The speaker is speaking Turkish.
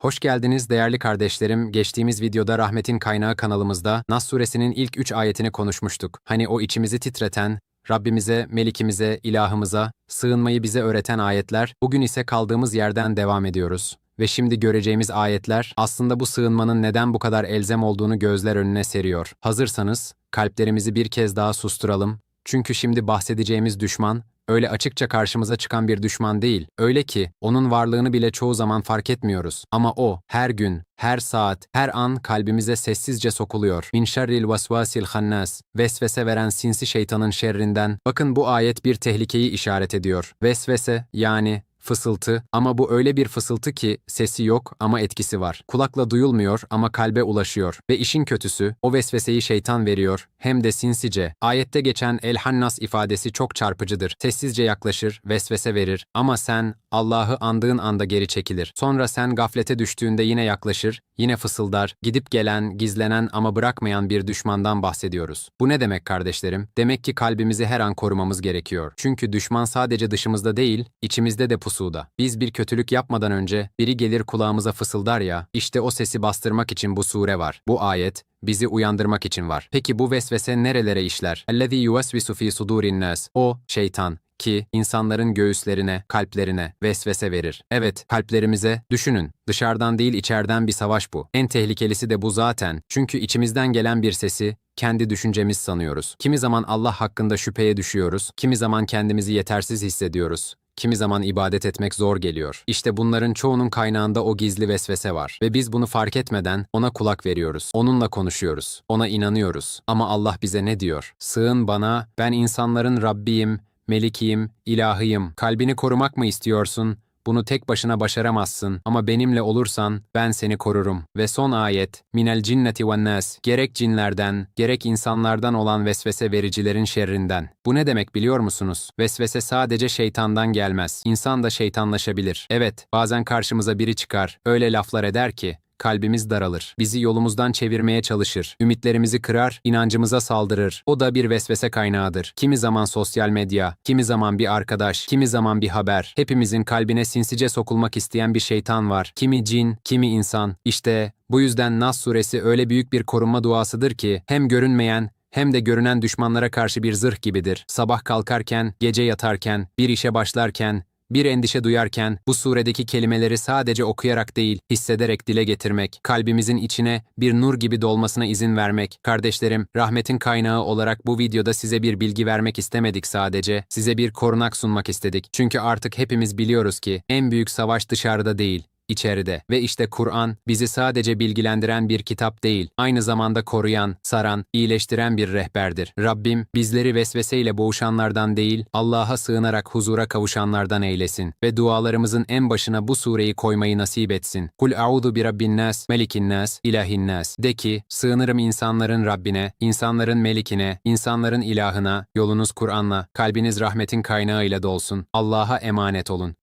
Hoş geldiniz değerli kardeşlerim. Geçtiğimiz videoda Rahmetin Kaynağı kanalımızda Nas suresinin ilk üç ayetini konuşmuştuk. Hani o içimizi titreten, Rabbimize, Melikimize, ilahımıza sığınmayı bize öğreten ayetler, bugün ise kaldığımız yerden devam ediyoruz. Ve şimdi göreceğimiz ayetler aslında bu sığınmanın neden bu kadar elzem olduğunu gözler önüne seriyor. Hazırsanız kalplerimizi bir kez daha susturalım. Çünkü şimdi bahsedeceğimiz düşman öyle açıkça karşımıza çıkan bir düşman değil. Öyle ki onun varlığını bile çoğu zaman fark etmiyoruz. Ama o her gün, her saat, her an kalbimize sessizce sokuluyor. Min şerril vasvasil hannas. Vesvese veren sinsi şeytanın şerrinden. Bakın bu ayet bir tehlikeyi işaret ediyor. Vesvese yani Fısıltı ama bu öyle bir fısıltı ki sesi yok ama etkisi var. Kulakla duyulmuyor ama kalbe ulaşıyor. Ve işin kötüsü o vesveseyi şeytan veriyor hem de sinsice. Ayette geçen el-hannas ifadesi çok çarpıcıdır. Sessizce yaklaşır, vesvese verir ama sen Allah'ı andığın anda geri çekilir. Sonra sen gaflete düştüğünde yine yaklaşır, yine fısıldar, gidip gelen, gizlenen ama bırakmayan bir düşmandan bahsediyoruz. Bu ne demek kardeşlerim? Demek ki kalbimizi her an korumamız gerekiyor. Çünkü düşman sadece dışımızda değil, içimizde de pusuda. Biz bir kötülük yapmadan önce biri gelir kulağımıza fısıldar ya, işte o sesi bastırmak için bu sure var. Bu ayet bizi uyandırmak için var. Peki bu vesvese nerelere işler? اَلَّذ۪ي يُوَسْوِسُ ف۪ي صُدُورِ النَّاسِ O, şeytan, ki insanların göğüslerine, kalplerine vesvese verir. Evet, kalplerimize, düşünün, dışarıdan değil içeriden bir savaş bu. En tehlikelisi de bu zaten. Çünkü içimizden gelen bir sesi kendi düşüncemiz sanıyoruz. Kimi zaman Allah hakkında şüpheye düşüyoruz, kimi zaman kendimizi yetersiz hissediyoruz. Kimi zaman ibadet etmek zor geliyor. İşte bunların çoğunun kaynağında o gizli vesvese var. Ve biz bunu fark etmeden ona kulak veriyoruz. Onunla konuşuyoruz. Ona inanıyoruz. Ama Allah bize ne diyor? Sığın bana, ben insanların Rabbiyim, Melikiyim, ilahıyım. Kalbini korumak mı istiyorsun? Bunu tek başına başaramazsın ama benimle olursan ben seni korurum. Ve son ayet, minel cinneti ve nas, gerek cinlerden, gerek insanlardan olan vesvese vericilerin şerrinden. Bu ne demek biliyor musunuz? Vesvese sadece şeytandan gelmez. İnsan da şeytanlaşabilir. Evet, bazen karşımıza biri çıkar, öyle laflar eder ki, kalbimiz daralır. Bizi yolumuzdan çevirmeye çalışır. Ümitlerimizi kırar, inancımıza saldırır. O da bir vesvese kaynağıdır. Kimi zaman sosyal medya, kimi zaman bir arkadaş, kimi zaman bir haber. Hepimizin kalbine sinsice sokulmak isteyen bir şeytan var. Kimi cin, kimi insan. İşte bu yüzden Nas suresi öyle büyük bir korunma duasıdır ki hem görünmeyen hem de görünen düşmanlara karşı bir zırh gibidir. Sabah kalkarken, gece yatarken, bir işe başlarken, bir endişe duyarken bu suredeki kelimeleri sadece okuyarak değil, hissederek dile getirmek, kalbimizin içine bir nur gibi dolmasına izin vermek. Kardeşlerim, rahmetin kaynağı olarak bu videoda size bir bilgi vermek istemedik sadece, size bir korunak sunmak istedik. Çünkü artık hepimiz biliyoruz ki en büyük savaş dışarıda değil, içeride. Ve işte Kur'an bizi sadece bilgilendiren bir kitap değil, aynı zamanda koruyan, saran, iyileştiren bir rehberdir. Rabbim bizleri vesveseyle boğuşanlardan değil, Allah'a sığınarak huzura kavuşanlardan eylesin ve dualarımızın en başına bu sureyi koymayı nasip etsin. Kul a'udhu bi rabbin nas, melikin nas, ilahin nas. De ki, sığınırım insanların Rabbine, insanların melikine, insanların ilahına, yolunuz Kur'an'la, kalbiniz rahmetin kaynağıyla dolsun. Allah'a emanet olun.